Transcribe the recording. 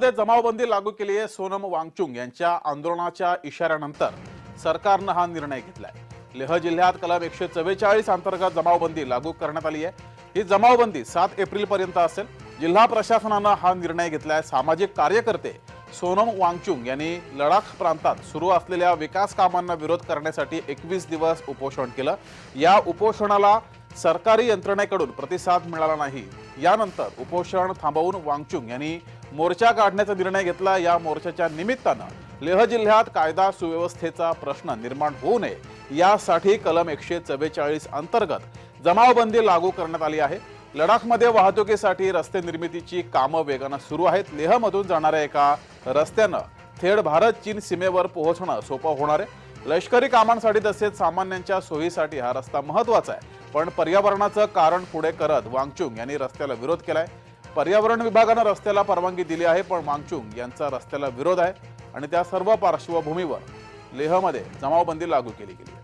मध्ये जमावबंदी लागू केली आहे सोनम वांगचुंग यांच्या आंदोलनाच्या इशाऱ्यानंतर. सरकारनं हा निर्णय घेतलाय. लेह जिल्ह्यात कलम एकशे चव्वेचाळीस अंतर्गत जमावबंदी लागू करण्यात आली आहे. ही जमावबंदी सात एप्रिल पर्यंत असेल. जिल्हा प्रशासनानं हा निर्णय घेतलाय. सामाजिक कार्यकर्ते सोनम वांगचुंग यांनी लडाख प्रांतात सुरू असलेल्या विकास कामांना विरोध करण्यासाठी एकवीस दिवस उपोषण केलं. या उपोषणाला सरकारी यंत्रणेकडून प्रतिसाद मिळाला नाही. यानंतर उपोषण थांबवून वांगचुंग यांनी मोर्चा काढण्याचा निर्णय घेतला. या मोर्चाच्या निमित्तानं लेह जिल्ह्यात कायदा सुव्यवस्थेचा प्रश्न निर्माण होऊ नये. यासाठी कलम एकशे चव्वेचाळीस अंतर्गत जमावबंदी लागू करण्यात आली आहे. लडाखमध्ये वाहतुकीसाठी रस्ते निर्मितीची कामं वेगानं सुरू आहेत. लेहमधून जाणाऱ्या एका रस्त्यानं थेट भारत चीन सीमेवर पोहोचणं सोपं होणार आहे. लष्करी कामांसाठी तसेच सामान्यांच्या सोयीसाठी हा रस्ता महत्त्वाचा आहे. पण पर्यावरणाचं कारण पुढे करत वांगचुंग यांनी रस्त्याला विरोध केलाय. पर्यावरण विभागानं रस्त्याला परवानगी दिली आहे पण मांगचुंग यांचा रस्त्याला विरोध आहे आणि त्या सर्व पार्श्वभूमीवर लेहमध्ये जमावबंदी लागू केली गेली.